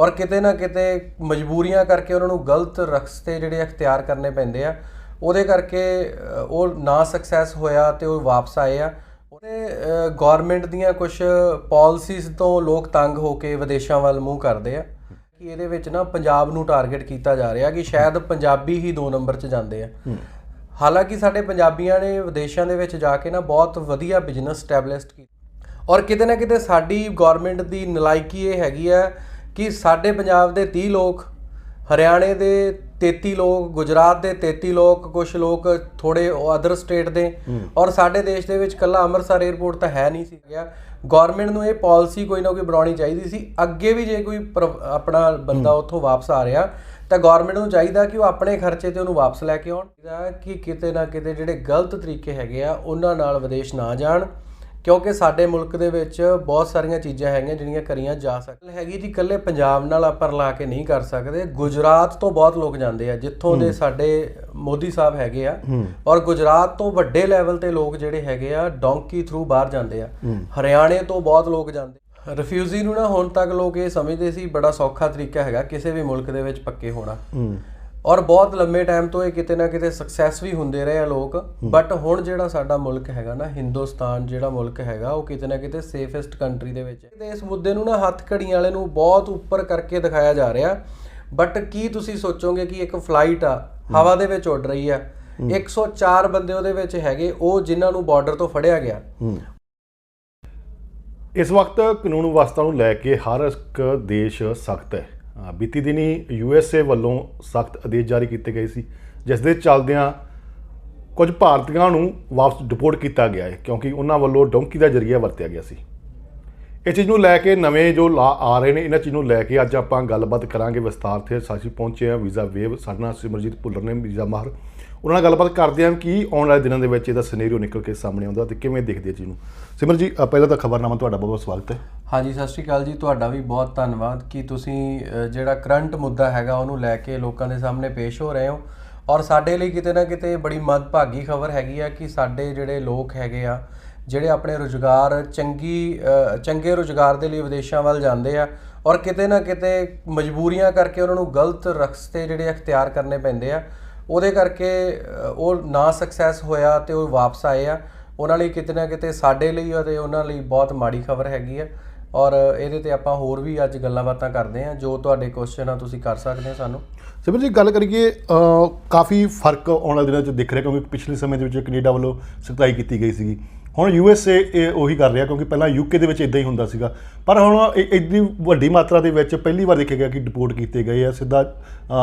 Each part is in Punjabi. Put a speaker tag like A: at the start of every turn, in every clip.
A: ਔਰ ਕਿਤੇ ਨਾ ਕਿਤੇ ਮਜਬੂਰੀਆਂ ਕਰਕੇ ਉਹਨਾਂ ਨੂੰ ਗਲਤ ਰਸਤੇ ਜਿਹੜੇ ਅਖਤਿਆਰ ਕਰਨੇ ਪੈਂਦੇ ਆ ਉਹਦੇ ਕਰਕੇ ਉਹ ਨਾ ਸਕਸੈਸ ਹੋਇਆ ਤੇ ਉਹ ਵਾਪਸ ਆਏ ਆ। ਉਹਦੇ ਗਵਰਨਮੈਂਟ ਦੀਆਂ ਕੁਝ ਪਾਲਿਸੀਜ਼ ਤੋਂ ਲੋਕ ਤੰਗ ਹੋ ਕੇ ਵਿਦੇਸ਼ਾਂ ਵੱਲ ਮੂੰਹ ਕਰਦੇ ਆ ਕਿ ਇਹਦੇ ਵਿੱਚ ਨਾ ਪੰਜਾਬ ਨੂੰ ਟਾਰਗੇਟ ਕੀਤਾ ਜਾ ਰਿਹਾ ਕਿ ਸ਼ਾਇਦ ਪੰਜਾਬੀ ਹੀ ਦੋ ਨੰਬਰ 'ਚ ਜਾਂਦੇ ਆ। ਹਾਲਾਂਕਿ ਸਾਡੇ ਪੰਜਾਬੀਆਂ ਨੇ ਵਿਦੇਸ਼ਾਂ ਦੇ ਵਿੱਚ ਜਾ ਕੇ ਨਾ ਬਹੁਤ ਵਧੀਆ ਬਿਜ਼ਨਸ ਸਟੈਬਲਿਸ਼ਡ ਕੀਤਾ ਔਰ ਕਿਤੇ ਨਾ ਕਿਤੇ ਸਾਡੀ ਗਵਰਨਮੈਂਟ ਦੀ ਨਲਾਇਕੀ ਇਹ ਹੈਗੀ ਆ ਕਿ ਸਾਡੇ ਪੰਜਾਬ ਦੇ 30 ਲੋਕ ਹਰਿਆਣੇ ਦੇ 33 ਲੋਕ ਗੁਜਰਾਤ ਦੇ 33 ਲੋਕ ਕੁਝ ਲੋਕ ਥੋੜੇ ਅਦਰ ਸਟੇਟ ਦੇ ਔਰ ਸਾਡੇ ਦੇਸ਼ ਦੇ ਵਿੱਚ ਕੱਲਾ ਅੰਮ੍ਰਿਤਸਰ 에ਅਰਪੋਰਟ ਤਾਂ ਹੈ ਨਹੀਂ ਸੀ ਗਿਆ। ਗਵਰਨਮੈਂਟ ਨੂੰ ਇਹ ਪਾਲਿਸੀ ਕੋਈ ਨਾ ਕੋਈ ਬਣਾਉਣੀ ਚਾਹੀਦੀ ਸੀ। ਅੱਗੇ ਵੀ ਜੇ ਕੋਈ ਆਪਣਾ ਬੰਦਾ ਉੱਥੋਂ ਵਾਪਸ ਆ ਰਿਹਾ ਤਾਂ ਗਵਰਨਮੈਂਟ ਨੂੰ ਚਾਹੀਦਾ ਕਿ ਉਹ ਆਪਣੇ ਖਰਚੇ ਤੇ ਉਹਨੂੰ ਵਾਪਸ ਲੈ ਕੇ ਆਉਣ। ਕਿ ਕਿਤੇ ਨਾ ਕਿਤੇ ਜਿਹੜੇ ਗਲਤ ਤਰੀਕੇ ਹੈਗੇ ਆ ਉਹਨਾਂ ਨਾਲ ਵਿਦੇਸ਼ ਨਾ ਜਾਣ। ਕਿਉਂਕਿ ਸਾਡੇ ਮੁਲਕ ਦੇ ਵਿੱਚ ਬਹੁਤ ਸਾਰੀਆਂ ਚੀਜ਼ਾਂ ਹੈਗੀਆਂ ਜਿਹੜੀਆਂ ਕਰੀਆਂ ਜਾ ਸਕਦੀਆਂ। ਹੈਗੀ ਜੀ ਇਕੱਲੇ ਪੰਜਾਬ ਨਾਲ ਆਪਾਂ ਰਲਾ ਕੇ ਨਹੀਂ ਕਰ ਸਕਦੇ। ਗੁਜਰਾਤ ਤੋਂ ਬਹੁਤ ਲੋਕ ਜਾਂਦੇ ਆ ਜਿੱਥੋਂ ਦੇ ਸਾਡੇ ਮੋਦੀ ਸਾਹਿਬ ਹੈਗੇ ਆ। ਔਰ ਗੁਜਰਾਤ ਤੋਂ ਵੱਡੇ ਲੈਵਲ ਤੇ ਲੋਕ ਜਿਹੜੇ ਹੈਗੇ ਆ ਡੋਂਕੀ ਥਰੂ ਬਾਹਰ ਜਾਂਦੇ ਆ। ਹਰਿਆਣੇ ਤੋਂ ਬਹੁਤ ਲੋਕ ਜਾਂਦੇ ਰਿਫਿਊਜੀ ਨੂੰ ਨਾ ਹੁਣ ਤੱਕ ਲੋਕ ਇਹ ਸਮਝਦੇ ਸੀ ਬੜਾ ਸੌਖਾ ਤਰੀਕਾ ਹੈਗਾ ਕਿਸੇ ਵੀ ਮੁਲਕ ਦੇ ਵਿੱਚ ਪੱਕੇ ਹੋਣਾ। ਔਰ ਬਹੁਤ ਲੰਮੇ ਟਾਈਮ ਤੋਂ ਇਹ ਕਿਤੇ ਨਾ ਕਿਤੇ ਸਕਸੈਸ ਵੀ ਹੁੰਦੇ ਰਹੇ ਆ ਲੋਕ। ਬਟ ਹੁਣ ਜਿਹੜਾ ਸਾਡਾ ਮੁਲਕ ਹੈਗਾ ਨਾ ਹਿੰਦੁਸਤਾਨ ਜਿਹੜਾ ਮੁਲਕ ਹੈਗਾ ਉਹ ਕਿਤੇ ਨਾ ਕਿਤੇ ਸੇਫੈਸਟ ਕੰਟਰੀ ਦੇ ਵਿੱਚ ਤੇ ਇਸ ਮੁੱਦੇ ਨੂੰ ਨਾ ਹੱਥ ਘੜੀਆਂ ਵਾਲੇ ਨੂੰ ਬਹੁਤ ਉੱਪਰ ਕਰਕੇ ਦਿਖਾਇਆ ਜਾ ਰਿਹਾ। ਬਟ ਕੀ ਤੁਸੀਂ ਸੋਚੋਗੇ ਕਿ ਇੱਕ ਫਲਾਈਟ ਆ ਹਵਾ ਦੇ ਵਿੱਚ ਉੱਡ ਰਹੀ ਆ। 104 ਬੰਦੇ ਉਹਦੇ ਵਿੱਚ ਹੈਗੇ ਉਹ ਜਿਨ੍ਹਾਂ ਨੂੰ ਬਾਰਡਰ ਤੋਂ ਫੜਿਆ ਗਿਆ।
B: ਇਸ ਵਕਤ ਕਾਨੂੰਨ ਵਿਵਸਥਾ ਨੂੰ ਲੈ ਕੇ ਹਰ ਇੱਕ ਦੇਸ਼ ਸਖਤ ਹੈ। ਬੀਤੀ ਦਿਨੀ ਯੂਐਸਏ ਵੱਲੋਂ ਸਖਤ ਆਦੇਸ਼ ਜਾਰੀ ਕੀਤੇ ਗਏ ਸੀ, ਜਿਸ ਦੇ ਚੱਲਦਿਆਂ ਕੁਝ ਭਾਰਤੀਆਂ ਨੂੰ ਵਾਪਸ ਡਿਪੋਰਟ ਕੀਤਾ ਗਿਆ ਹੈ, ਕਿਉਂਕਿ ਉਹਨਾਂ ਵੱਲੋਂ ਡੋਂਕੀ ਦਾ ਜਰੀਆ ਵਰਤਿਆ ਗਿਆ ਸੀ। ਇਹ ਚੀਜ਼ ਨੂੰ ਲੈ ਕੇ ਨਵੇਂ ਜੋ ਲਾ ਆ ਰਹੇ ਨੇ, ਇਹਨਾਂ ਚੀਜ਼ ਨੂੰ ਲੈ ਕੇ ਅੱਜ ਆਪਾਂ ਗੱਲਬਾਤ ਕਰਾਂਗੇ ਵਿਸਤਾਰ ਤੇ। ਸਾਸੀ ਪਹੁੰਚੇ ਆ ਵੀਜ਼ਾ ਵੇਵ, ਸਾਡੇ ਨਾਲ ਸਿਮਰਜੀਤ ਭੁੱਲਰ ਨੇ, ਵੀਜ਼ਾ ਮਾਹਰ। ਉਹਨਾਂ ਨਾਲ ਗੱਲਬਾਤ ਕਰਦੇ ਹਾਂ ਕਿ ਆਉਣ ਵਾਲੇ ਦਿਨਾਂ ਦੇ ਵਿੱਚ ਇਹਦਾ ਸਿਨੈਰੀਓ ਨਿਕਲ ਕੇ ਸਾਹਮਣੇ ਆਉਂਦਾ ਤੇ ਕਿਵੇਂ ਦੇਖਦੇ ਆ ਚੀਜ਼ ਨੂੰ ਸਿਮਰ ਜੀ ਪਹਿਲਾਂ ਤਾਂ ਖਬਰਨਾਮਾ ਤੁਹਾਡਾ ਬਹੁਤ ਬਹੁਤ ਸਵਾਗਤ ਹੈ।
A: ਹਾਂਜੀ, ਸਤਿ ਸ਼੍ਰੀ ਅਕਾਲ ਜੀ, ਤੁਹਾਡਾ ਵੀ ਬਹੁਤ ਧੰਨਵਾਦ ਕਿ ਤੁਸੀਂ ਜਿਹੜਾ ਕਰੰਟ ਮੁੱਦਾ ਹੈਗਾ ਉਹਨੂੰ ਲੈ ਕੇ ਲੋਕਾਂ ਦੇ ਸਾਹਮਣੇ ਪੇਸ਼ ਹੋ ਰਹੇ ਹੋ। ਔਰ ਸਾਡੇ ਲਈ ਕਿਤੇ ਨਾ ਕਿਤੇ ਬੜੀ ਮਦਭਾਗੀ ਖਬਰ ਹੈਗੀ ਆ ਕਿ ਸਾਡੇ ਜਿਹੜੇ ਲੋਕ ਹੈਗੇ ਆ, ਜਿਹੜੇ ਆਪਣੇ ਰੁਜ਼ਗਾਰ ਚੰਗੀ ਚੰਗੇ ਰੁਜ਼ਗਾਰ ਦੇ ਲਈ ਵਿਦੇਸ਼ਾਂ ਵੱਲ ਜਾਂਦੇ ਆ, ਔਰ ਕਿਤੇ ਨਾ ਕਿਤੇ ਮਜਬੂਰੀਆਂ ਕਰਕੇ ਉਹਨਾਂ ਨੂੰ ਗਲਤ ਰਸਤੇ ਜਿਹੜੇ ਅਖਤਿਆਰ ਕਰਨੇ ਪੈਂਦੇ ਆ ਉਹਦੇ ਕਰਕੇ ਉਹ ਨਾ ਸਕਸੈਸ ਹੋਇਆ ਤੇ ਉਹ ਵਾਪਸ ਆਏ ਆ। ਉਹਨਾਂ ਲਈ ਕਿਤੇ ਨਾ ਕਿਤੇ ਸਾਡੇ ਲਈ ਅਤੇ ਉਹਨਾਂ ਲਈ ਬਹੁਤ ਮਾੜੀ ਖਬਰ ਹੈਗੀ ਆ। ਔਰ ਇਹਦੇ ਤੇ ਆਪਾਂ ਹੋਰ ਵੀ ਅੱਜ ਗੱਲਾਂ ਬਾਤਾਂ ਕਰਦੇ ਆ, ਜੋ ਤੁਹਾਡੇ ਕੁਐਸਚਨ ਆ ਤੁਸੀਂ ਕਰ ਸਕਦੇ ਹੋ ਸਾਨੂੰ।
B: ਸਿਮਰ ਜੀ, ਗੱਲ ਕਰੀਏ ਕਾਫੀ ਫ਼ਰਕ ਆਉਣ ਵਾਲੇ ਦਿਨਾਂ 'ਚ ਦਿਖ ਰਿਹਾ ਕਿਉਂਕਿ ਪਿਛਲੇ ਸਮੇਂ ਦੇ ਵਿੱਚ ਕੈਨੇਡਾ ਵੱਲੋਂ ਸਖਤਾਈ ਕੀਤੀ ਗਈ ਸੀਗੀ। ਹੁਣ ਯੂ ਯੂਐਸਏ ਇਹ ਉਹੀ ਕਰ ਰਿਹਾ ਕਿਉਂਕਿ ਪਹਿਲਾਂ ਯੂਕੇ ਦੇ ਵਿੱਚ ਇਦਾਂ ਹੀ ਹੁੰਦਾ ਸੀਗਾ। ਪਰ ਹੁਣ ਇਹ ਇੰਨੀ ਵੱਡੀ ਮਾਤਰਾ ਦੇ ਵਿੱਚ ਪਹਿਲੀ ਵਾਰ ਦੇਖਿਆ ਗਿਆ ਕਿ ਡਿਪੋਰਟ ਕੀਤੇ ਗਏ ਆ। ਸਿੱਧਾ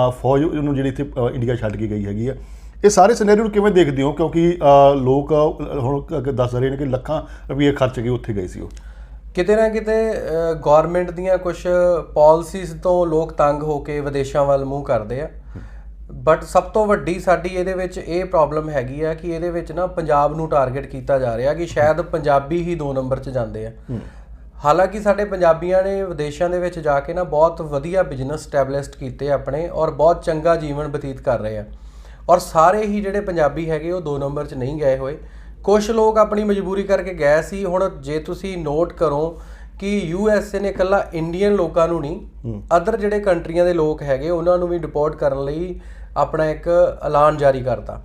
B: ਫੌਜ ਨੂੰ ਜਿਹੜੀ ਇੱਥੇ ਇੰਡੀਆ ਛੱਡ ਕੇ ਗਈ ਹੈਗੀ ਆ। ਇਹ ਸਾਰੇ ਸਿਨੈਰੀਓ ਨੂੰ ਕਿਵੇਂ ਦੇਖਦੇ ਹੋ? ਕਿਉਂਕਿ ਲੋਕ ਹੁਣ ਕ- ਦੱਸ ਰਹੇ ਨੇ ਕਿ ਲੱਖਾਂ ਰੁਪਏ ਖਰਚ ਕੇ ਉੱਥੇ ਗਏ ਸੀ ਉਹ।
A: ਕਿਤੇ ਨਾ ਕਿਤੇ ਗਵਰਨਮੈਂਟ ਦੀਆਂ ਕੁਝ ਪਾਲਿਸੀਜ਼ ਤੋਂ ਲੋਕ ਤੰਗ ਹੋ ਕੇ ਵਿਦੇਸ਼ਾਂ ਵੱਲ ਮੂੰਹ ਕਰਦੇ ਆ। ਬਟ ਸਭ ਤੋਂ ਵੱਡੀ ਸਾਡੀ ਇਹਦੇ ਵਿੱਚ ਇਹ ਪ੍ਰੋਬਲਮ ਹੈਗੀ ਆ ਕਿ ਇਹਦੇ ਵਿੱਚ ਨਾ ਪੰਜਾਬ ਨੂੰ ਟਾਰਗੇਟ ਕੀਤਾ ਜਾ ਰਿਹਾ ਕਿ ਸ਼ਾਇਦ ਪੰਜਾਬੀ ਹੀ ਦੋ ਨੰਬਰ 'ਚ ਜਾਂਦੇ ਆ। ਹਾਲਾਂਕਿ ਸਾਡੇ ਪੰਜਾਬੀਆਂ ਨੇ ਵਿਦੇਸ਼ਾਂ ਦੇ ਵਿੱਚ ਜਾ ਕੇ ਨਾ ਬਹੁਤ ਵਧੀਆ ਬਿਜ਼ਨਸ ਸਟੈਬਲਿਸ਼ਡ ਕੀਤੇ ਆਪਣੇ ਔਰ ਬਹੁਤ ਚੰਗਾ ਜੀਵਨ ਬਤੀਤ ਕਰ ਰਹੇ ਆ। ਔਰ ਸਾਰੇ ਹੀ ਜਿਹੜੇ ਪੰਜਾਬੀ ਹੈਗੇ ਉਹ ਦੋ ਨੰਬਰ 'ਚ ਨਹੀਂ ਗਏ ਹੋਏ। ਕੁਝ ਲੋਕ ਆਪਣੀ ਮਜਬੂਰੀ ਕਰਕੇ ਗਏ ਸੀ। ਹੁਣ ਜੇ ਤੁਸੀਂ ਨੋਟ ਕਰੋ ਕਿ ਯੂ ਐਸ ਏ ਨੇ ਇਕੱਲਾ ਇੰਡੀਅਨ ਲੋਕਾਂ ਨੂੰ ਨਹੀਂ ਅਦਰ ਜਿਹੜੇ ਕੰਟਰੀਆਂ ਦੇ ਲੋਕ ਹੈਗੇ ਉਹਨਾਂ ਨੂੰ ਵੀ ਡਿਪੋਰਟ ਕਰਨ ਲਈ ਆਪਣਾ ਇੱਕ ਐਲਾਨ ਜਾਰੀ ਕਰਤਾ।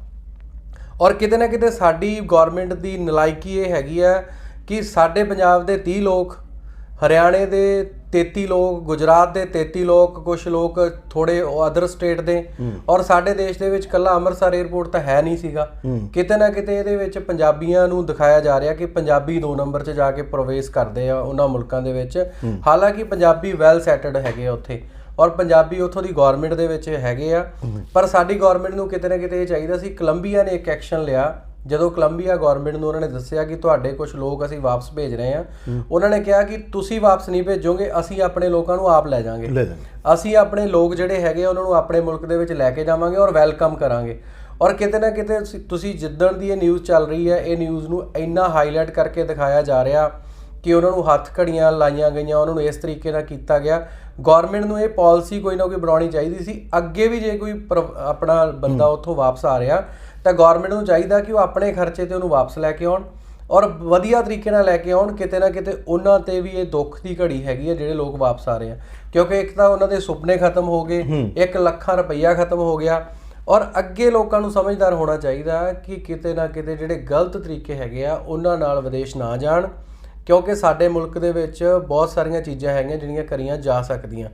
A: ਔਰ ਕਿਤੇ ਨਾ ਕਿਤੇ ਸਾਡੀ ਗਵਰਨਮੈਂਟ ਦੀ ਨਲਾਇਕੀ ਇਹ ਹੈਗੀ ਆ ਕਿ ਸਾਡੇ ਪੰਜਾਬ ਦੇ 30 ਲੋਕ ਹਰਿਆਣੇ ਦੇ 33 ਲੋਕ ਗੁਜਰਾਤ ਦੇ 33 ਲੋਕ ਕੁਝ ਲੋਕ ਥੋੜੇ ਅਦਰ ਸਟੇਟ ਦੇ ਔਰ ਸਾਡੇ ਦੇਸ਼ ਦੇ ਵਿੱਚ ਕੱਲਾ ਅੰਮ੍ਰਿਤਸਰ 에ਅਰਪੋਰਟ ਤਾਂ ਹੈ ਨਹੀਂ ਸੀਗਾ। ਕਿਤੇ ਨਾ ਕਿਤੇ ਇਹਦੇ ਵਿੱਚ ਪੰਜਾਬੀਆਂ ਨੂੰ ਦਿਖਾਇਆ ਜਾ ਰਿਹਾ ਕਿ ਪੰਜਾਬੀ ਦੋ ਨੰਬਰ 'ਚ ਜਾ ਕੇ ਪ੍ਰਵੇਸ਼ ਕਰਦੇ ਆ ਉਹਨਾਂ ਮੁਲਕਾਂ ਦੇ ਵਿੱਚ। ਹਾਲਾਂਕਿ ਪੰਜਾਬੀ ਵੈਲ ਸੈਟਲਡ ਹੈਗੇ ਆ ਉੱਥੇ। ਔਰ ਪੰਜਾਬੀ ਉੱਥੋਂ ਦੀ ਗਵਰਨਮੈਂਟ ਦੇ ਵਿੱਚ ਹੈਗੇ ਆ। ਪਰ ਸਾਡੀ ਗਵਰਨਮੈਂਟ ਨੂੰ ਕਿਤੇ ਨਾ ਕਿਤੇ ਇਹ ਚਾਹੀਦਾ ਸੀ ਕੋਲੰਬੀਆ ਨੇ ਇੱਕ ਐਕਸ਼ਨ ਲਿਆ। ਜਦੋਂ ਕੋਲੰਬੀਆ ਗਵਰਨਮੈਂਟ ਨੂੰ ਉਹਨਾਂ ਨੇ ਦੱਸਿਆ ਕਿ ਤੁਹਾਡੇ ਕੁਝ ਲੋਕ ਅਸੀਂ ਵਾਪਸ ਭੇਜ ਰਹੇ ਆ ਉਹਨਾਂ ਨੇ ਕਿਹਾ ਕਿ ਤੁਸੀਂ ਵਾਪਸ ਨਹੀਂ ਭੇਜੋਗੇ ਅਸੀਂ ਆਪਣੇ ਲੋਕਾਂ ਨੂੰ ਆਪ ਲੈ ਜਾਾਂਗੇ ਅਸੀਂ ਆਪਣੇ ਲੋਕ ਜਿਹੜੇ ਹੈਗੇ ਉਹਨਾਂ ਨੂੰ ਆਪਣੇ ਮੁਲਕ ਦੇ ਵਿੱਚ ਲੈ ਕੇ ਜਾਵਾਂਗੇ ਔਰ ਵੈਲਕਮ ਕਰਾਂਗੇ। ਔਰ ਕਿਤੇ ਨਾ ਕਿਤੇ ਤੁਸੀਂ ਜਿੱਦਣ ਦੀ ਇਹ ਨਿਊਜ਼ ਚੱਲ ਰਹੀ ਹੈ ਇਹ ਨਿਊਜ਼ ਨੂੰ ਇੰਨਾ ਹਾਈਲਾਈਟ ਕਰਕੇ ਦਿਖਾਇਆ ਜਾ ਰਿਹਾ ਕਿ ਉਹਨਾਂ ਨੂੰ ਹੱਥ ਘੜੀਆਂ ਲਾਈਆਂ ਗਈਆਂ ਉਹਨਾਂ ਨੂੰ ਇਸ ਤਰੀਕੇ ਨਾਲ ਕੀਤਾ ਗਿਆ। ਗਵਰਨਮੈਂਟ ਨੂੰ ਇਹ ਪਾਲਿਸੀ ਕੋਈ ਨਾ ਕੋਈ ਬਣਾਉਣੀ ਚਾਹੀਦੀ ਸੀ। ਅੱਗੇ ਵੀ ਜੇ ਕੋਈ ਆਪਣਾ ਬੰਦਾ ਉੱਥੋਂ ਵਾਪਸ ਆ ਰਿਹਾ ਤਾਂ ਗਵਰਨਮੈਂਟ ਨੂੰ ਚਾਹੀਦਾ ਕਿ ਉਹ ਆਪਣੇ ਖਰਚੇ ਤੇ ਉਹਨੂੰ ਵਾਪਸ ਲੈ ਕੇ ਆਉਣ ਔਰ ਵਧੀਆ ਤਰੀਕੇ ਨਾਲ ਲੈ ਕੇ ਆਉਣ। ਕਿਤੇ ਨਾ ਕਿਤੇ ਉਹਨਾਂ ਤੇ ਵੀ ਇਹ ਦੁੱਖ ਦੀ ਘੜੀ ਹੈਗੀ ਹੈ ਜਿਹੜੇ ਲੋਕ ਵਾਪਸ ਆ ਰਹੇ ਆ। ਕਿਉਂਕਿ ਇੱਕ ਤਾਂ ਉਹਨਾਂ ਦੇ ਸੁਪਨੇ ਖਤਮ ਹੋ ਗਏ ਇੱਕ ਲੱਖਾਂ ਰੁਪਈਆ ਖਤਮ ਹੋ ਗਿਆ ਔਰ ਅੱਗੇ ਲੋਕਾਂ ਨੂੰ ਸਮਝਦਾਰ ਹੋਣਾ ਚਾਹੀਦਾ ਕਿ ਕਿਤੇ ਨਾ ਕਿਤੇ ਜਿਹੜੇ ਗਲਤ ਤਰੀਕੇ ਹੈਗੇ ਆ ਉਹਨਾਂ ਨਾਲ ਵਿਦੇਸ਼ ਨਾ ਜਾਣ। ਕਿਉਂਕਿ ਸਾਡੇ ਮੁਲਕ ਦੇ ਵਿੱਚ ਬਹੁਤ ਸਾਰੀਆਂ ਚੀਜ਼ਾਂ ਹੈਗੀਆਂ ਜਿਹੜੀਆਂ ਕਰੀਆਂ ਜਾ ਸਕਦੀਆਂ।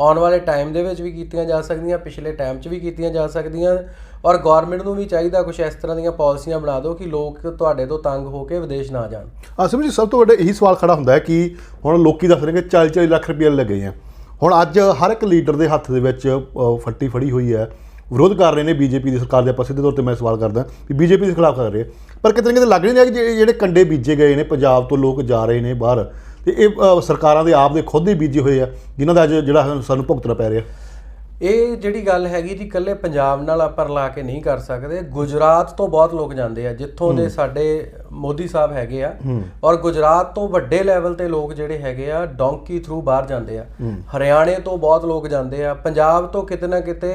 A: ਆਉਣ ਵਾਲੇ ਟਾਈਮ ਦੇ ਵਿੱਚ ਵੀ ਕੀਤੀਆਂ ਜਾ ਸਕਦੀਆਂ, ਪਿਛਲੇ ਟਾਈਮ 'ਚ ਵੀ ਕੀਤੀਆਂ ਜਾ ਸਕਦੀਆਂ ਔਰ ਗਵਰਨਮੈਂਟ ਨੂੰ ਵੀ ਚਾਹੀਦਾ ਕੁਝ ਇਸ ਤਰ੍ਹਾਂ ਦੀਆਂ ਪਾਲਿਸੀਆਂ ਬਣਾ ਦਿਓ ਕਿ ਲੋਕ ਤੁਹਾਡੇ ਤੋਂ ਤੰਗ ਹੋ ਕੇ ਵਿਦੇਸ਼ ਨਾ ਜਾਣ।
B: ਅਸਮ ਜੀ, ਸਭ ਤੋਂ ਵੱਡਾ ਇਹੀ ਸਵਾਲ ਖੜਾ ਹੁੰਦਾ ਹੈ ਕਿ ਹੁਣ ਲੋਕੀ ਦੱਸ ਰਹੇ ਨੇ ਕਿ 40 40 ਲੱਖ ਰੁਪਏ ਲੱਗੇ ਆ। ਹੁਣ ਅੱਜ ਹਰ ਇੱਕ ਲੀਡਰ ਦੇ ਹੱਥ ਦੇ ਵਿੱਚ ਫੱਟੀ ਫੜੀ ਹੋਈ ਹੈ। ਵਿਰੋਧ ਕਰ ਰਹੇ ਨੇ ਬੀਜੇਪੀ ਦੀ ਸਰਕਾਰ ਦੇ ਆਪਾਂ ਸਿੱਧੇ ਤੌਰ ਤੇ ਮੈਂ ਸਵਾਲ ਕਰਦਾ ਕਿ ਬੀਜੇਪੀ ਦੇ ਖਿਲਾਫ ਕਰ ਰਹੇ ਪਰ ਕਿਤੇ ਨਾ ਕਿਤੇ ਲੱਗ ਨਹੀਂ ਰਿਹਾ ਕਿ ਜਿਹੜੇ ਜਿਹੜੇ ਕੰਡੇ ਬੀਜੇ ਗਏ ਨੇ, ਪੰਜਾਬ ਤੋਂ ਲੋਕ ਜਾ ਰਹੇ ਨੇ ਬਾਹਰ, ਤੇ ਇਹ ਸਰਕਾਰਾਂ ਦੇ ਆਪ ਦੇ ਖੁਦ ਹੀ ਬੀਜੇ ਹੋਏ ਆ, ਜਿਨ੍ਹਾਂ ਦਾ ਅੱਜ ਜਿਹੜਾ ਸਾਨੂੰ ਭੁਗਤਣਾ ਪੈ ਰਿਹਾ।
A: ਇਹ ਜਿਹੜੀ ਗੱਲ ਹੈਗੀ ਜੀ ਇਕੱਲੇ ਪੰਜਾਬ ਨਾਲ ਆਪਾਂ ਰਲਾ ਕੇ ਨਹੀਂ ਕਰ ਸਕਦੇ। ਗੁਜਰਾਤ ਤੋਂ ਬਹੁਤ ਲੋਕ ਜਾਂਦੇ ਆ ਜਿੱਥੋਂ ਦੇ ਸਾਡੇ ਮੋਦੀ ਸਾਹਿਬ ਹੈਗੇ ਆ। ਔਰ ਗੁਜਰਾਤ ਤੋਂ ਵੱਡੇ ਲੈਵਲ ਤੇ ਲੋਕ ਜਿਹੜੇ ਹੈਗੇ ਆ ਡੋਂਕੀ ਥਰੂ ਬਾਹਰ ਜਾਂਦੇ ਆ। ਹਰਿਆਣੇ ਤੋਂ ਬਹੁਤ ਲੋਕ ਜਾਂਦੇ ਆ। ਪੰਜਾਬ ਤੋਂ ਕਿਤੇ ਨਾ ਕਿਤੇ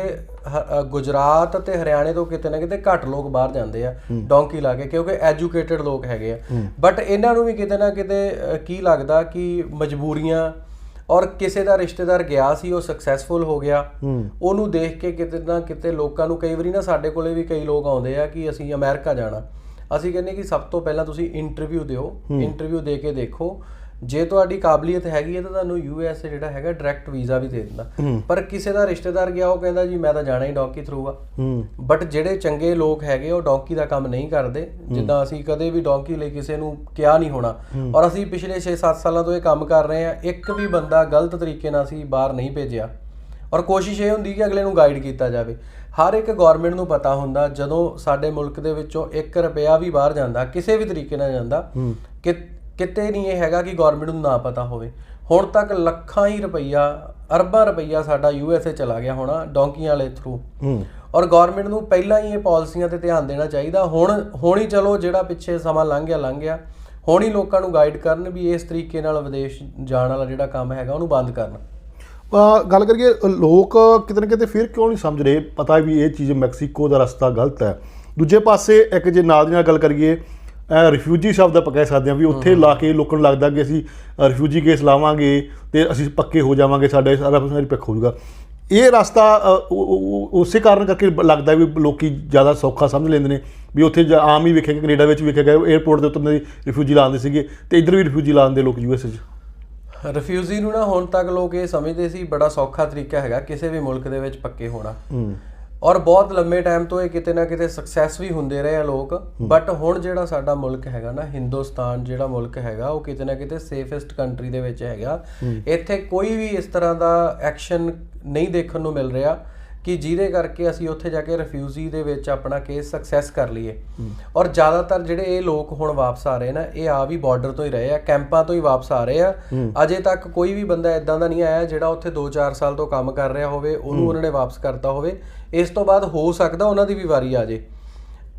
A: ਗੁਜਰਾਤ ਤੇ ਹਰਿਆਣੇ ਤੋਂ ਕਿਤੇ ਨਾ ਕਿਤੇ ਘੱਟ ਲੋਕ ਬਾਹਰ ਜਾਂਦੇ ਆ ਡੋਂਕੀ ਲਾ ਕੇ ਕਿਉਂਕਿ ਐਜੂਕੇਟਿਡ ਲੋਕ ਹੈਗੇ ਆ। ਬਟ ਇਹਨਾਂ ਨੂੰ ਵੀ ਕਿਤੇ ਨਾ ਕਿਤੇ ਕੀ ਲੱਗਦਾ ਕਿ ਮਜਬੂਰੀਆਂ ਔਰ ਕਿਸੇ ਦਾ ਰਿਸ਼ਤੇਦਾਰ ਗਿਆ ਸੀ ਉਹ ਸਕਸੈਸਫੁਲ ਹੋ ਗਿਆ ਉਹਨੂੰ ਦੇਖ ਕੇ ਕਿਤੇ ਨਾ ਕਿਤੇ ਲੋਕਾਂ ਨੂੰ ਕਈ ਵਾਰੀ ਨਾ ਸਾਡੇ ਕੋਲੇ ਵੀ ਕਈ ਲੋਕ ਆਉਂਦੇ ਆ ਕਿ ਅਸੀਂ ਅਮਰੀਕਾ ਜਾਣਾ। ਅਸੀਂ ਕਹਿੰਦੇ ਕਿ ਸਭ ਤੋਂ ਪਹਿਲਾਂ ਤੁਸੀਂ ਇੰਟਰਵਿਊ ਦਿਓ ਇੰਟਰਵਿਊ ਦੇ ਕੇ ਦੇਖੋ ਜੇ ਤੁਹਾਡੀ ਕਾਬਲੀਅਤ ਹੈਗੀ ਹੈ ਤਾਂ ਤੁਹਾਨੂੰ ਯੂ ਐਸ ਏ ਜਿਹੜਾ ਹੈਗਾ ਡਾਇਰੈਕਟ ਵੀਜ਼ਾ ਵੀ ਦੇ ਦਿੰਦਾ। ਪਰ ਕਿਸੇ ਦਾ ਰਿਸ਼ਤੇਦਾਰ ਗਿਆ ਉਹ ਕਹਿੰਦਾ ਜੀ ਮੈਂ ਤਾਂ ਜਾਣਾ ਹੀ ਡੌਂਕੀ ਥਰੂ ਆ। ਬਟ ਜਿਹੜੇ ਚੰਗੇ ਲੋਕ ਹੈਗੇ ਉਹ ਡੌਂਕੀ ਦਾ ਕੰਮ ਨਹੀਂ ਕਰਦੇ। ਜਿੱਦਾਂ ਅਸੀਂ ਕਦੇ ਵੀ ਡੌਂਕੀ ਲਈ ਕਿਸੇ ਨੂੰ ਕਿਹਾ ਨਹੀਂ ਹੋਣਾ। ਔਰ ਅਸੀਂ ਪਿਛਲੇ 6-7 ਸਾਲਾਂ ਤੋਂ ਇਹ ਕੰਮ ਕਰ ਰਹੇ ਹਾਂ। ਇੱਕ ਵੀ ਬੰਦਾ ਗਲਤ ਤਰੀਕੇ ਨਾਲ ਅਸੀਂ ਬਾਹਰ ਨਹੀਂ ਭੇਜਿਆ। ਔਰ ਕੋਸ਼ਿਸ਼ ਇਹ ਹੁੰਦੀ ਕਿ ਅਗਲੇ ਨੂੰ ਗਾਈਡ ਕੀਤਾ ਜਾਵੇ। ਹਰ ਇੱਕ ਗਵਰਨਮੈਂਟ ਨੂੰ ਪਤਾ ਹੁੰਦਾ ਜਦੋਂ ਸਾਡੇ ਮੁਲਕ ਦੇ ਵਿੱਚੋਂ 1 ਰੁਪਿਆ ਵੀ ਬਾਹਰ ਜਾਂਦਾ ਕਿਸੇ ਵੀ ਤਰੀਕੇ ਨਾਲ ਜਾਂਦਾ ਕਿ ਕਿਤੇ ਨਹੀਂ ਇਹ ਹੈਗਾ ਕਿ ਗਵਰਨਮੈਂਟ ਨੂੰ ਨਾ ਪਤਾ ਹੋਵੇ। ਹੁਣ ਤੱਕ ਲੱਖਾਂ ਹੀ ਰੁਪਈਆ ਅਰਬਾਂ ਰੁਪਈਆ ਸਾਡਾ ਯੂ ਐਸ ਏ ਚਲਾ ਗਿਆ ਹੋਣਾ ਡੌਂਕੀਆਂ ਵਾਲੇ ਥਰੂ ਔਰ ਗਵਰਨਮੈਂਟ ਨੂੰ ਪਹਿਲਾਂ ਹੀ ਇਹ ਪਾਲਿਸੀਆਂ ਤੇ ਧਿਆਨ ਦੇਣਾ ਚਾਹੀਦਾ। ਹੁਣ ਹੁਣ ਹੀ ਚਲੋ ਜਿਹੜਾ ਪਿੱਛੇ ਸਮਾਂ ਲੰਘ ਗਿਆ ਲੰਘ ਗਿਆ ਹੁਣ ਹੀ ਲੋਕਾਂ ਨੂੰ ਗਾਈਡ ਕਰਨ ਵੀ ਇਸ ਤਰੀਕੇ ਨਾਲ ਵਿਦੇਸ਼ ਜਾਣ ਵਾਲਾ ਜਿਹੜਾ ਕੰਮ ਹੈਗਾ ਉਹਨੂੰ ਬੰਦ ਕਰਨ।
B: ਗੱਲ ਕਰੀਏ ਲੋਕ ਕਿਤੇ ਨਾ ਕਿਤੇ ਫਿਰ ਕਿਉਂ ਨਹੀਂ ਸਮਝ ਰਹੇ? ਪਤਾ ਵੀ ਇਹ ਚੀਜ਼ ਮੈਕਸੀਕੋ ਦਾ ਰਸਤਾ ਗਲਤ ਹੈ। ਦੂਜੇ ਪਾਸੇ ਇੱਕ ਜੇ ਨਾਲ ਦੀ ਨਾਲ ਗੱਲ ਕਰੀਏ ਰਿਫਿਊਜੀ ਸ਼ਬਦ ਆਪਾਂ ਕਹਿ ਸਕਦੇ ਹਾਂ ਵੀ ਉੱਥੇ ਲਾ ਕੇ ਲੋਕਾਂ ਨੂੰ ਲੱਗਦਾ ਕਿ ਅਸੀਂ ਰਿਫਿਊਜੀ ਕੇਸ ਲਾਵਾਂਗੇ ਤੇ ਅਸੀਂ ਪੱਕੇ ਹੋ ਜਾਵਾਂਗੇ ਸਾਡੇ ਸਾਰਾ ਕੁਝ ਨਿਰਪੱਖ ਹੋ ਜਾਊਗਾ ਇਹ ਰਸਤਾ ਉਸੇ ਕਾਰਨ ਕਰਕੇ ਲੱਗਦਾ ਵੀ ਲੋਕੀ ਜ਼ਿਆਦਾ ਸੌਖਾ ਸਮਝ ਲੈਂਦੇ ਨੇ ਵੀ ਉੱਥੇ ਆਮ ਹੀ ਵੇਖਿਆ ਕਿ ਕੈਨੇਡਾ ਵਿੱਚ ਵੇਖਿਆ ਗਿਆ 에어ਪੋਰਟ ਦੇ ਉੱਤੇ ਰਿਫਿਊਜੀ ਲਾਉਂਦੇ ਸੀਗੇ ਤੇ ਇੱਧਰ ਵੀ ਰਿਫਿਊਜੀ ਲਾਉਂਦੇ ਲੋਕ ਯੂਐਸ 'ਚ।
A: ਰਿਫਿਊਜੀ ਨੂੰ ਨਾ ਹੁਣ ਤੱਕ ਲੋਕ ਇਹ ਸਮਝਦੇ ਸੀ ਬੜਾ ਸੌਖਾ ਤਰੀਕਾ ਹੈਗਾ ਕਿਸੇ ਵੀ ਮੁਲਕ ਦੇ ਵਿੱਚ ਪੱਕੇ ਹੋਣਾ।
B: ਹੂੰ।
A: ਔਰ ਬਹੁਤ ਲੰਮੇ ਟਾਈਮ ਤੋਂ ਇਹ ਕਿਤੇ ਨਾ ਕਿਤੇ ਸਕਸੈਸ ਵੀ ਹੁੰਦੇ ਰਹੇ ਆ ਲੋਕ। ਬਟ ਹੁਣ ਜਿਹੜਾ ਸਾਡਾ ਮੁਲਕ ਹੈਗਾ ਨਾ ਹਿੰਦੁਸਤਾਨ ਜਿਹੜਾ ਮੁਲਕ ਹੈਗਾ ਉਹ ਕਿਤੇ ਨਾ ਕਿਤੇ ਸੇਫੈਸਟ ਕੰਟਰੀ ਦੇ ਵਿੱਚ ਹੈਗਾ। ਇੱਥੇ ਕੋਈ ਵੀ ਇਸ ਤਰ੍ਹਾਂ ਦਾ ਐਕਸ਼ਨ ਨਹੀਂ ਦੇਖਣ ਨੂੰ ਮਿਲ ਰਿਹਾ। ਕਿ ਜਿਹਦੇ ਕਰਕੇ ਅਸੀਂ ਉੱਥੇ ਜਾ ਕੇ ਰਿਫਿਊਜੀ ਦੇ ਵਿੱਚ ਆਪਣਾ ਕੇਸ ਸਕਸੈਸ ਕਰ ਲਈਏ। ਔਰ ਜ਼ਿਆਦਾਤਰ ਜਿਹੜੇ ਇਹ ਲੋਕ ਹੁਣ ਵਾਪਸ ਆ ਰਹੇ ਨਾ ਇਹ ਆ ਵੀ ਬਾਰਡਰ ਤੋਂ ਹੀ ਰਹੇ ਆ ਕੈਂਪਾਂ ਤੋਂ ਹੀ ਵਾਪਸ ਆ ਰਹੇ ਆ। ਅਜੇ ਤੱਕ ਕੋਈ ਵੀ ਬੰਦਾ ਇਦਾਂ ਦਾ ਨਹੀਂ ਆਇਆ ਜਿਹੜਾ ਉੱਥੇ 2-4 ਸਾਲ ਤੋਂ ਕੰਮ ਕਰ ਰਿਹਾ ਹੋਵੇ ਉਹਨੂੰ ਉਹਨਾਂ ਨੇ ਵਾਪਸ ਕਰਤਾ ਹੋਵੇ। ਇਸ ਤੋਂ ਬਾਅਦ ਹੋ ਸਕਦਾ ਉਹਨਾਂ ਦੀ ਵੀ ਵਾਰੀ ਆ ਜੇ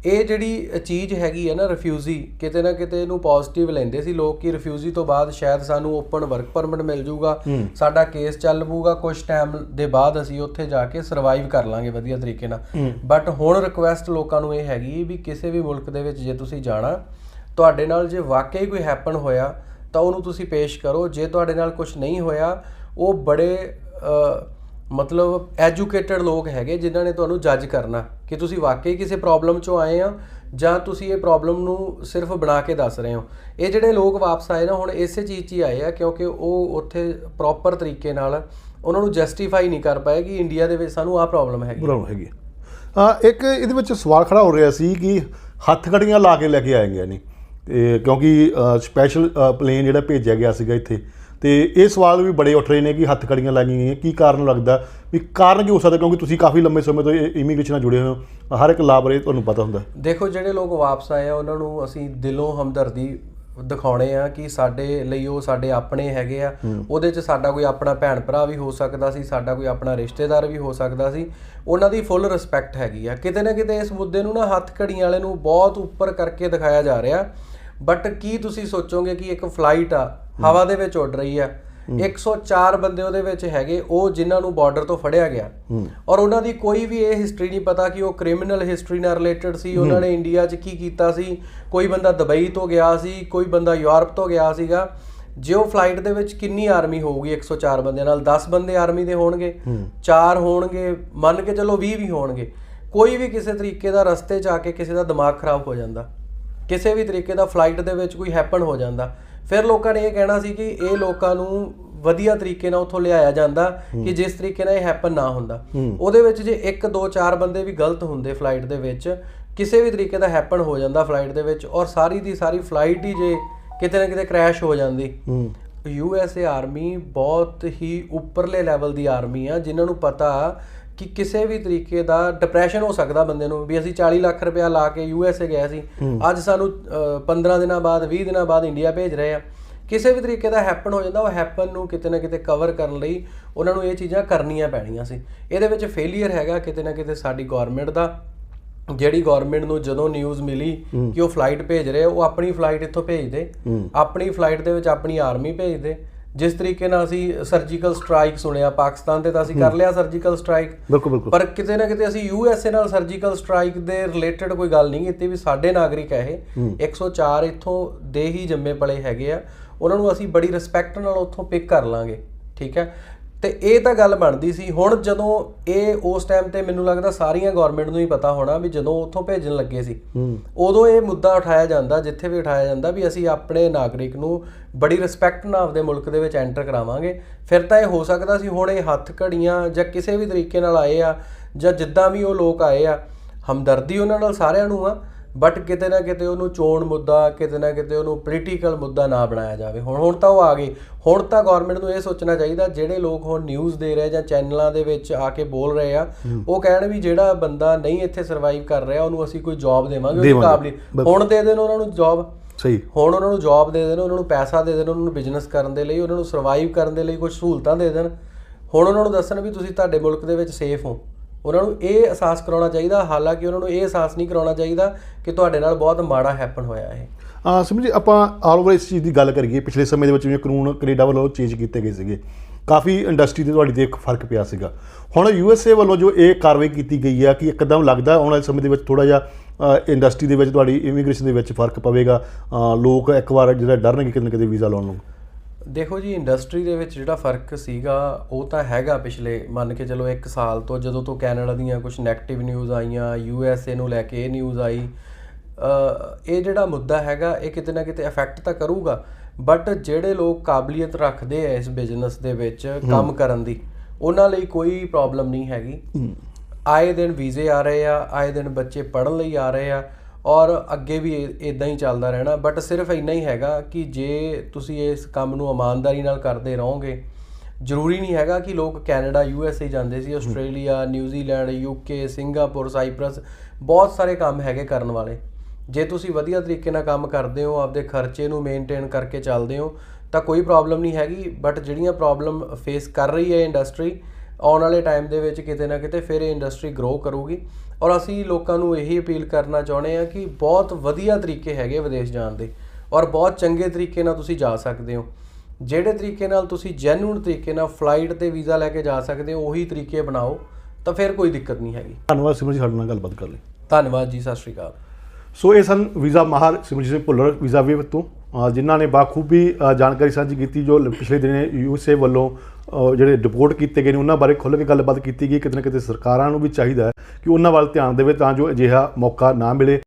A: ਇਹ ਜਿਹੜੀ ਚੀਜ਼ ਹੈਗੀ ਹੈ ਨਾ ਰਿਫਿਊਜੀ ਕਿਤੇ ਨਾ ਕਿਤੇ ਇਹਨੂੰ ਪੋਜ਼ਿਟਿਵ ਲੈਂਦੇ ਸੀ ਲੋਕ ਕਿ ਰਿਫਿਊਜੀ ਤੋਂ ਬਾਅਦ ਸ਼ਾਇਦ ਸਾਨੂੰ ਓਪਨ ਵਰਕ ਪਰਮਿਟ ਮਿਲ ਜਾਊਗਾ ਸਾਡਾ ਕੇਸ ਚੱਲ ਪਊਗਾ ਕੁਝ ਟਾਈਮ ਦੇ ਬਾਅਦ ਅਸੀਂ ਉੱਥੇ ਜਾ ਕੇ ਸਰਵਾਈਵ ਕਰ ਲਾਂਗੇ ਵਧੀਆ ਤਰੀਕੇ ਨਾਲ। ਬਟ ਹੁਣ ਰਿਕੁਐਸਟ ਲੋਕਾਂ ਨੂੰ ਇਹ ਹੈਗੀ ਵੀ ਕਿਸੇ ਵੀ ਮੁਲਕ ਦੇ ਵਿੱਚ ਜੇ ਤੁਸੀਂ ਜਾਣਾ ਤੁਹਾਡੇ ਨਾਲ ਜੇ ਵਾਕਈ ਕੋਈ ਹੈਪਨ ਹੋਇਆ ਤਾਂ ਉਹਨੂੰ ਤੁਸੀਂ ਪੇਸ਼ ਕਰੋ। ਜੇ ਤੁਹਾਡੇ ਨਾਲ ਕੁਝ ਨਹੀਂ ਹੋਇਆ ਉਹ ਬੜੇ ਮਤਲਬ ਐਜੂਕੇਟਡ ਲੋਕ ਹੈਗੇ ਜਿਨ੍ਹਾਂ ਨੇ ਤੁਹਾਨੂੰ ਜੱਜ ਕਰਨਾ ਕਿ ਤੁਸੀਂ ਵਾਕਈ ਕਿਸੇ ਪ੍ਰੋਬਲਮ ਚੋਂ ਆਏ ਆ ਜਾਂ ਤੁਸੀਂ ਇਹ ਪ੍ਰੋਬਲਮ ਨੂੰ ਸਿਰਫ ਬਣਾ ਕੇ ਦੱਸ ਰਹੇ ਹੋ। ਇਹ ਜਿਹੜੇ ਲੋਕ ਵਾਪਸ ਆਏ ਨਾ, ਹੁਣ ਇਸੇ ਚੀਜ਼ 'ਚ ਹੀ ਆਏ ਆ ਕਿਉਂਕਿ ਉਹ ਉੱਥੇ ਪ੍ਰੋਪਰ ਤਰੀਕੇ ਨਾਲ ਉਹਨਾਂ ਨੂੰ ਜਸਟੀਫਾਈ ਨਹੀਂ ਕਰ ਪਾਏ ਕਿ ਇੰਡੀਆ ਦੇ ਵਿੱਚ ਸਾਨੂੰ ਆਹ ਪ੍ਰੋਬਲਮ ਹੈਗੀ।
B: ਪ੍ਰੋਬਲਮ ਹੈਗੀ ਆ। ਇੱਕ ਇਹਦੇ ਵਿੱਚ ਸਵਾਲ ਖੜਾ ਹੋ ਰਿਹਾ ਸੀ ਕਿ ਹੱਥ ਕੜੀਆਂ ਲਾ ਕੇ ਲੈ ਕੇ ਆਏ ਗਏ ਨੇ ਤੇ ਕਿਉਂਕਿ ਸਪੈਸ਼ਲ ਪਲੇਨ ਜਿਹੜਾ ਭੇਜਿਆ ਗਿਆ ਸੀਗਾ ਇੱਥੇ ਤੇ ਇਹ ਸਵਾਲ ਵੀ ਬੜੇ ਉੱਠ ਰਹੇ ਨੇ ਕਿ ਹੱਥ ਕੜੀਆਂ ਲਾਈਆਂ ਗਈਆਂ। ਕੀ ਕਾਰਨ ਲੱਗਦਾ? ਵੀ ਕਾਰਨ ਕੀ ਹੋ ਸਕਦਾ? ਕਿਉਂਕਿ ਤੁਸੀਂ ਕਾਫੀ ਲੰਮੇ ਸਮੇਂ ਤੋਂ ਇਮੀਗ੍ਰੇਸ਼ਨ ਨਾਲ ਜੁੜੇ ਹੋਏ ਹੋ। ਹਰ ਇੱਕ ਲਾਅ ਬਾਰੇ ਤੁਹਾਨੂੰ ਪਤਾ ਹੁੰਦਾ
A: ਦੇਖੋ ਜਿਹੜੇ ਲੋਕ ਵਾਪਸ ਆਏ ਆ ਉਹਨਾਂ ਨੂੰ ਅਸੀਂ ਦਿਲੋਂ ਹਮਦਰਦੀ ਦਿਖਾਉਣੇ ਆ ਕਿ ਸਾਡੇ ਲਈ ਉਹ ਸਾਡੇ ਆਪਣੇ ਹੈਗੇ ਆ। ਉਹਦੇ 'ਚ ਸਾਡਾ ਕੋਈ ਆਪਣਾ ਭੈਣ ਭਰਾ ਵੀ ਹੋ ਸਕਦਾ ਸੀ ਸਾਡਾ ਕੋਈ ਆਪਣਾ ਰਿਸ਼ਤੇਦਾਰ ਵੀ ਹੋ ਸਕਦਾ ਸੀ। ਉਹਨਾਂ ਦੀ ਫੁੱਲ ਰਿਸਪੈਕਟ ਹੈਗੀ ਆ। ਕਿਤੇ ਨਾ ਕਿਤੇ ਇਸ ਮੁੱਦੇ ਨੂੰ ਨਾ ਹੱਥ ਘੜੀਆਂ ਵਾਲੇ ਨੂੰ ਬਹੁਤ ਉੱਪਰ ਕਰਕੇ ਦਿਖਾਇਆ ਜਾ ਰਿਹਾ। ਬਟ ਕੀ ਤੁਸੀਂ ਸੋਚੋਗੇ ਕਿ ਇੱਕ ਫਲਾਈਟ ਆ ਹਵਾ ਦੇ ਵਿੱਚ ਉੱਡ ਰਹੀ ਆ। 104 ਬੰਦੇ ਉਹਦੇ ਵਿੱਚ ਹੈਗੇ ਉਹ ਜਿਨ੍ਹਾਂ ਨੂੰ ਬਾਰਡਰ ਤੋਂ ਫੜਿਆ ਗਿਆ। ਔਰ ਉਹਨਾਂ ਦੀ ਕੋਈ ਵੀ ਇਹ ਹਿਸਟਰੀ ਨਹੀਂ ਪਤਾ ਕਿ ਉਹ ਕ੍ਰਿਮੀਨਲ ਹਿਸਟਰੀ ਨਾਲ ਰਿਲੇਟਡ ਸੀ ਉਹਨਾਂ ਨੇ ਇੰਡੀਆ 'ਚ ਕੀ ਕੀਤਾ ਸੀ। ਕੋਈ ਬੰਦਾ ਦੁਬਈ ਤੋਂ ਗਿਆ ਸੀ ਕੋਈ ਬੰਦਾ ਯੂਰਪ ਤੋਂ ਗਿਆ ਸੀਗਾ। ਜੇ ਉਹ ਫਲਾਈਟ ਦੇ ਵਿੱਚ ਕਿੰਨੀ ਆਰਮੀ ਹੋਊਗੀ 104 ਬੰਦਿਆਂ ਨਾਲ? 10 ਬੰਦੇ ਆਰਮੀ ਦੇ ਹੋਣਗੇ 4 ਹੋਣਗੇ ਮੰਨ ਕੇ ਚਲੋ 20 ਵੀ ਹੋਣਗੇ। ਕੋਈ ਵੀ ਕਿਸੇ ਤਰੀਕੇ ਦਾ ਰਸਤੇ 'ਚ ਆ ਕੇ ਕਿਸੇ ਦਾ ਦਿਮਾਗ ਖਰਾਬ ਹੋ ਜਾਂਦਾ। ਕਿਸੇ ਵੀ ਤਰੀਕੇ ਦਾ ਫਲਾਈਟ ਦੇ ਵਿੱਚ ਕੋਈ ਹੈਪਨ ਹੋ ਜਾਂਦਾ। ਫਿਰ ਲੋਕਾਂ ਨੇ ਇਹ ਕਹਿਣਾ ਸੀ ਕਿ ਇਹ ਲੋਕਾਂ ਨੂੰ ਵਧੀਆ ਤਰੀਕੇ ਨਾਲ ਉੱਥੋਂ ਲਿਆਇਆ ਜਾਂਦਾ ਕਿ ਜਿਸ ਤਰੀਕੇ ਨਾਲ ਇਹ ਹੈਪਨ ਨਾ ਹੁੰਦਾ। ਉਹਦੇ ਵਿੱਚ ਜੇ 1 2 4 ਬੰਦੇ ਵੀ ਗਲਤ ਹੁੰਦੇ ਫਲਾਈਟ ਦੇ ਵਿੱਚ ਕਿਸੇ ਵੀ ਤਰੀਕੇ ਦਾ ਹੈਪਨ ਹੋ ਜਾਂਦਾ ਫਲਾਈਟ ਦੇ ਵਿੱਚ ਔਰ ਸਾਰੀ ਦੀ ਸਾਰੀ ਫਲਾਈਟ ਹੀ ਜੇ ਕਿਤੇ ਨਾ ਕਿਤੇ ਕ੍ਰੈਸ਼ ਹੋ ਜਾਂਦੀ। ਯੂ ਐਸ ਏ ਆਰਮੀ ਬਹੁਤ ਹੀ ਉੱਪਰਲੇ ਲੈਵਲ ਦੀ ਆਰਮੀ ਆ ਜਿਨ੍ਹਾਂ ਨੂੰ ਪਤਾ ਕਿ ਕਿਸੇ ਵੀ ਤਰੀਕੇ ਦਾ ਡਿਪਰੈਸ਼ਨ ਹੋ ਸਕਦਾ ਬੰਦੇ ਨੂੰ ਵੀ ਅਸੀਂ 40 ਲੱਖ ਰੁਪਇਆ ਲਾ ਕੇ ਯੂ ਐਸ ਏ ਗਏ ਸੀ। ਅੱਜ ਸਾਨੂੰ ਅ, 15 ਦਿਨਾਂ ਬਾਅਦ 20 ਦਿਨਾਂ ਬਾਅਦ ਇੰਡੀਆ ਭੇਜ ਰਹੇ ਆ। ਕਿਸੇ ਵੀ ਤਰੀਕੇ ਦਾ ਹੈਪਨ ਹੋ ਜਾਂਦਾ ਉਹ ਹੈਪਨ ਨੂੰ ਕਿਤੇ ਨਾ ਕਿਤੇ ਕਵਰ ਕਰਨ ਲਈ ਉਹਨਾਂ ਨੂੰ ਇਹ ਚੀਜ਼ਾਂ ਕਰਨੀਆਂ ਪੈਣੀਆਂ ਸੀ। ਇਹਦੇ ਵਿੱਚ ਫੇਲਿਅਰ ਹੈਗਾ ਕਿਤੇ ਨਾ ਕਿਤੇ ਸਾਡੀ ਗਵਰਨਮੈਂਟ ਦਾ। ਜਿਹੜੀ ਗਵਰਨਮੈਂਟ ਨੂੰ ਜਦੋਂ ਨਿਊਜ਼ ਮਿਲੀ ਕਿ ਉਹ ਫਲਾਈਟ ਭੇਜ ਰਹੇ ਉਹ ਆਪਣੀ ਫਲਾਈਟ ਇੱਥੋਂ ਭੇਜ ਦੇ। ਆਪਣੀ ਫਲਾਈਟ ਦੇ ਵਿੱਚ ਆਪਣੀ ਆਰਮੀ ਭੇਜ ਦੇ। ਜਿਸ ਤਰੀਕੇ ਨਾਲ ਅਸੀਂ ਸਰਜੀਕਲ ਸਟ੍ਰਾਈਕ ਸੁਣਿਆ ਪਾਕਿਸਤਾਨ ਤੇ ਤਾਂ ਅਸੀਂ ਕਰ ਲਿਆ ਸਰਜੀਕਲ ਸਟ੍ਰਾਈਕ
B: ਬਿਲਕੁਲ ਬਿਲਕੁਲ।
A: ਪਰ ਕਿਤੇ ਨਾ ਕਿਤੇ ਅਸੀਂ ਯੂ ਐਸ ਏ ਨਾਲ ਸਰਜੀਕਲ ਸਟ੍ਰਾਈਕ ਦੇ ਰਿਲੇਟਡ ਕੋਈ ਗੱਲ ਨਹੀਂ ਕੀਤੀ ਵੀ ਸਾਡੇ ਨਾਗਰਿਕ ਆ ਇਹ। 104 ਇੱਥੋਂ ਦੇ ਹੀ ਜੰਮੇ ਪਲੇ ਹੈਗੇ ਆ। ਉਹਨਾਂ ਨੂੰ ਅਸੀਂ ਬੜੀ ਰਿਸਪੈਕਟ ਨਾਲ ਉੱਥੋਂ ਪਿਕ ਕਰ ਲਾਂਗੇ ਠੀਕ ਹੈ? ਤੇ ਇਹ ਤਾਂ ਗੱਲ ਬਣਦੀ ਸੀ। ਹੁਣ ਜਦੋਂ ਇਹ ਉਸ ਟਾਈਮ ਤੇ ਮੈਨੂੰ ਲੱਗਦਾ ਸਾਰੀਆਂ ਗਵਰਨਮੈਂਟ ਨੂੰ ਹੀ ਪਤਾ ਹੋਣਾ ਵੀ ਜਦੋਂ ਉੱਥੋਂ ਭੇਜਣ ਲੱਗੇ ਸੀ ਉਦੋਂ ਇਹ ਮੁੱਦਾ ਉਠਾਇਆ ਜਾਂਦਾ ਜਿੱਥੇ ਵੀ ਉਠਾਇਆ ਜਾਂਦਾ ਵੀ ਅਸੀਂ ਆਪਣੇ ਨਾਗਰਿਕ ਨੂੰ ਬੜੀ ਰਿਸਪੈਕਟ ਨਾਲ ਆਪਦੇ ਮੁਲਕ ਦੇ ਵਿੱਚ ਐਂਟਰ ਕਰਾਵਾਂਗੇ। ਫਿਰ ਤਾਂ ਇਹ ਹੋ ਸਕਦਾ ਸੀ ਹੁਣ ਇਹ ਹੱਥ ਘੜੀਆਂ ਜਾਂ ਕਿਸੇ ਵੀ ਤਰੀਕੇ ਨਾਲ ਆਏ ਆ ਜਾਂ ਜਿੱਦਾਂ ਵੀ ਉਹ ਲੋਕ ਆਏ ਆ ਹਮਦਰਦੀ ਉਹਨਾਂ ਨਾਲ ਸਾਰਿਆਂ ਨੂੰ ਆ। ਬਟ ਕਿਤੇ ਨਾ ਕਿਤੇ ਉਹਨੂੰ ਚੋਣ ਮੁੱਦਾ ਕਿਤੇ ਨਾ ਕਿਤੇ ਉਹਨੂੰ ਪੋਲੀਟੀਕਲ ਮੁੱਦਾ ਨਾ ਬਣਾਇਆ ਜਾਵੇ। ਹੁਣ ਹੁਣ ਤਾਂ ਉਹ ਆ ਗਏ ਹੁਣ ਤਾਂ ਗਵਰਨਮੈਂਟ ਨੂੰ ਇਹ ਸੋਚਣਾ ਚਾਹੀਦਾ ਜਿਹੜੇ ਲੋਕ ਹੁਣ ਨਿਊਜ਼ ਦੇ ਰਹੇ ਜਾਂ ਚੈਨਲਾਂ ਦੇ ਵਿੱਚ ਆ ਕੇ ਬੋਲ ਰਹੇ ਆ ਉਹ ਕਹਿਣ ਵੀ ਜਿਹੜਾ ਬੰਦਾ ਨਹੀਂ ਇੱਥੇ ਸਰਵਾਈਵ ਕਰ ਰਿਹਾ ਉਹਨੂੰ ਅਸੀਂ ਕੋਈ ਜੌਬ ਦੇਵਾਂਗੇ ਉਹਦੀ। ਕਾਬਲੀ ਹੁਣ ਦੇ ਦੇਣ ਉਹਨਾਂ ਨੂੰ ਜੌਬ
B: ਸਹੀ।
A: ਹੁਣ ਉਹਨਾਂ ਨੂੰ ਜੌਬ ਦੇ ਦੇਣ ਉਹਨਾਂ ਨੂੰ ਪੈਸਾ ਦੇ ਦੇਣ ਉਹਨਾਂ ਨੂੰ ਬਿਜ਼ਨਸ ਕਰਨ ਦੇ ਲਈ ਉਹਨਾਂ ਨੂੰ ਸਰਵਾਈਵ ਕਰਨ ਦੇ ਲਈ ਕੁਝ ਸਹੂਲਤਾਂ ਦੇ ਦੇਣ। ਹੁਣ ਉਹਨਾਂ ਨੂੰ ਦੱਸਣ ਵੀ ਤੁਸੀਂ ਤੁਹਾਡੇ ਮੁਲਕ ਦੇ ਵਿੱਚ ਸੇਫ ਹੋ। ਉਹਨਾਂ ਨੂੰ ਇਹ ਅਹਿਸਾਸ ਕਰਾਉਣਾ ਚਾਹੀਦਾ, ਹਾਲਾਂਕਿ ਉਹਨਾਂ ਨੂੰ ਇਹ ਅਹਿਸਾਸ ਨਹੀਂ ਕਰਾਉਣਾ ਚਾਹੀਦਾ ਕਿ ਤੁਹਾਡੇ ਨਾਲ ਬਹੁਤ ਮਾੜਾ ਹੈਪਨ ਹੋਇਆ ਹੈ
B: ਆ ਸਮਝੀ ਆਪਾਂ ਆਲ ਓਵਰ ਇਸ ਚੀਜ਼ ਦੀ ਗੱਲ ਕਰੀਏ, ਪਿਛਲੇ ਸਮੇਂ ਦੇ ਵਿੱਚ ਜਿਵੇਂ ਕਾਨੂੰਨ ਕੈਨੇਡਾ ਵੱਲੋਂ ਚੇਂਜ ਕੀਤੇ ਗਏ ਸੀਗੇ, ਕਾਫੀ ਇੰਡਸਟਰੀ ਤੇ ਤੁਹਾਡੀ ਤੇ ਇੱਕ ਫ਼ਰਕ ਪਿਆ ਸੀਗਾ। ਹੁਣ ਯੂ ਐਸ ਏ ਵੱਲੋਂ ਜੋ ਇਹ ਕਾਰਵਾਈ ਕੀਤੀ ਗਈ ਆ ਕਿ ਇੱਕਦਮ ਲੱਗਦਾ ਆਉਣ ਵਾਲੇ ਸਮੇਂ ਦੇ ਵਿੱਚ ਥੋੜਾ ਜਿਹਾ ਇੰਡਸਟਰੀ ਦੇ ਵਿੱਚ, ਤੁਹਾਡੀ ਇਮੀਗ੍ਰੇਸ਼ਨ ਦੇ ਵਿੱਚ ਫ਼ਰਕ ਪਵੇਗਾ। ਲੋਕ ਇੱਕ ਵਾਰ ਜਿਹੜਾ ਡਰਨਗੇ ਕਿਤੇ ਨਾ ਕਿਤੇ ਵੀਜ਼ਾ ਲਾਉਣ ਨੂੰ।
A: ਦੇਖੋ ਜੀ ਇੰਡਸਟਰੀ ਦੇ ਵਿੱਚ ਜਿਹੜਾ ਫ਼ਰਕ ਸੀਗਾ ਉਹ ਤਾਂ ਹੈਗਾ ਪਿਛਲੇ ਮੰਨ ਕੇ ਚਲੋ 1 ਸਾਲ ਤੋਂ ਜਦੋਂ ਤੋਂ ਕੈਨੇਡਾ ਦੀਆਂ ਕੁਝ 네ਗੇਟਿਵ ਨਿਊਜ਼ ਆਈਆਂ ਯੂ ਐਸ ਏ ਨੂੰ ਲੈ ਕੇ ਇਹ ਨਿਊਜ਼ ਆਈ ਇਹ ਜਿਹੜਾ ਮੁੱਦਾ ਹੈਗਾ ਇਹ ਕਿਤੇ ਨਾ ਕਿਤੇ ਅਫੈਕਟ ਤਾਂ ਕਰੂਗਾ ਬਟ ਜਿਹੜੇ ਲੋਕ ਕਾਬਲੀਅਤ ਰੱਖਦੇ ਆ ਇਸ ਬਿਜ਼ਨਸ ਦੇ ਵਿੱਚ ਕੰਮ ਕਰਨ ਦੀ ਉਹਨਾਂ ਲਈ ਕੋਈ ਪ੍ਰੋਬਲਮ ਨਹੀਂ ਹੈਗੀ। ਆਏ ਦਿਨ ਵੀਜ਼ੇ ਆ ਰਹੇ ਆ ਆਏ ਦਿਨ ਬੱਚੇ ਪੜ੍ਹਨ ਲਈ ਆ ਰਹੇ ਆ ਔਰ ਅੱਗੇ ਵੀ ਇਦਾਂ ਹੀ ਚੱਲਦਾ ਰਹਿਣਾ। ਬਟ ਸਿਰਫ ਇੰਨਾ ਹੀ ਹੈਗਾ ਕਿ ਜੇ ਤੁਸੀਂ ਇਸ ਕੰਮ ਨੂੰ ਇਮਾਨਦਾਰੀ ਨਾਲ ਕਰਦੇ ਰਹੋਗੇ ਜ਼ਰੂਰੀ ਨਹੀਂ ਹੈਗਾ ਕਿ ਲੋਕ ਕੈਨੇਡਾ ਯੂ ਐਸ ਏ ਜਾਂਦੇ ਸੀ Australia New Zealand UK Singapore Cyprus ਬਹੁਤ ਸਾਰੇ ਕੰਮ ਹੈਗੇ ਕਰਨ ਵਾਲੇ। ਜੇ ਤੁਸੀਂ ਵਧੀਆ ਤਰੀਕੇ ਨਾਲ ਕੰਮ ਕਰਦੇ ਹੋ ਆਪਦੇ ਖਰਚੇ ਨੂੰ ਮੇਨਟੇਨ ਕਰਕੇ ਚੱਲਦੇ ਹੋ ਤਾਂ ਕੋਈ ਪ੍ਰੋਬਲਮ ਨਹੀਂ ਹੈਗੀ। ਬਟ ਜਿਹੜੀਆਂ ਪ੍ਰੋਬਲਮ ਫੇਸ ਕਰ ਰਹੀ ਹੈ ਇੰਡਸਟਰੀ ਆਉਣ ਵਾਲੇ ਟਾਈਮ ਦੇ ਵਿੱਚ ਕਿਤੇ ਨਾ ਕਿਤੇ ਫਿਰ ਇਹ ਇੰਡਸਟਰੀ ਗਰੋ ਕਰੂਗੀ। ਔਰ ਅਸੀਂ ਲੋਕਾਂ ਨੂੰ ਇਹੀ ਅਪੀਲ ਕਰਨਾ ਚਾਹੁੰਦੇ ਹਾਂ ਕਿ ਬਹੁਤ ਵਧੀਆ ਤਰੀਕੇ ਹੈਗੇ ਵਿਦੇਸ਼ ਜਾਣ ਦੇ ਔਰ ਬਹੁਤ ਚੰਗੇ ਤਰੀਕੇ ਨਾਲ ਤੁਸੀਂ ਜਾ ਸਕਦੇ ਹੋ। ਜਿਹੜੇ ਤਰੀਕੇ ਨਾਲ ਤੁਸੀਂ ਜੈਨੂਇਨ ਤਰੀਕੇ ਨਾਲ ਫਲਾਈਟ ਤੇ ਵੀਜ਼ਾ ਲੈ ਕੇ ਜਾ ਸਕਦੇ ਹੋ ਉਹੀ ਤਰੀਕੇ ਬਣਾਓ ਤਾਂ ਫਿਰ ਕੋਈ ਦਿੱਕਤ ਨਹੀਂ ਹੈਗੀ।
B: ਧੰਨਵਾਦ ਸਿਮਰਨ ਜੀ ਸਾਡੇ ਨਾਲ ਗੱਲਬਾਤ ਕਰ ਲਈ।
A: ਧੰਨਵਾਦ ਜੀ ਸਤਿ ਸ਼੍ਰੀ ਅਕਾਲ।
B: ਸੋ ਇਹ ਸਨ ਵੀਜ਼ਾ ਮਾਹਰ ਸਿਮਰਜੀਤ ਸਿੰਘ ਭੁੱਲਰ ਵੀਜ਼ਾ ਵੀਵ ਤੋਂ। ਜਿਨ੍ਹਾਂ ਨੇ ਬਾਖੂਬੀ ਜਾਣਕਾਰੀ ਸਾਂਝੀ ਕੀਤੀ ਜੋ ਪਿਛਲੇ ਦਿਨੇ ਯੂਐਸਏ ਵੱਲੋਂ ਜਿਹੜੇ ਡਿਪੋਰਟ ਕੀਤੇ ਗਏ ਨੇ, ਉਹਨਾਂ ਬਾਰੇ ਖੁੱਲ੍ਹ ਕੇ ਗੱਲਬਾਤ ਕੀਤੀ ਗਈ ਕਿਤੇ ਨਾ ਕਿਤੇ ਸਰਕਾਰਾਂ ਨੂੰ ਵੀ ਚਾਹੀਦਾ ਕਿ ਉਹਨਾਂ ਵੱਲ ਧਿਆਨ ਦੇਵੇ ਤਾਂ ਜੋ ਅਜਿਹਾ ਮੌਕਾ ਨਾ ਮਿਲੇ।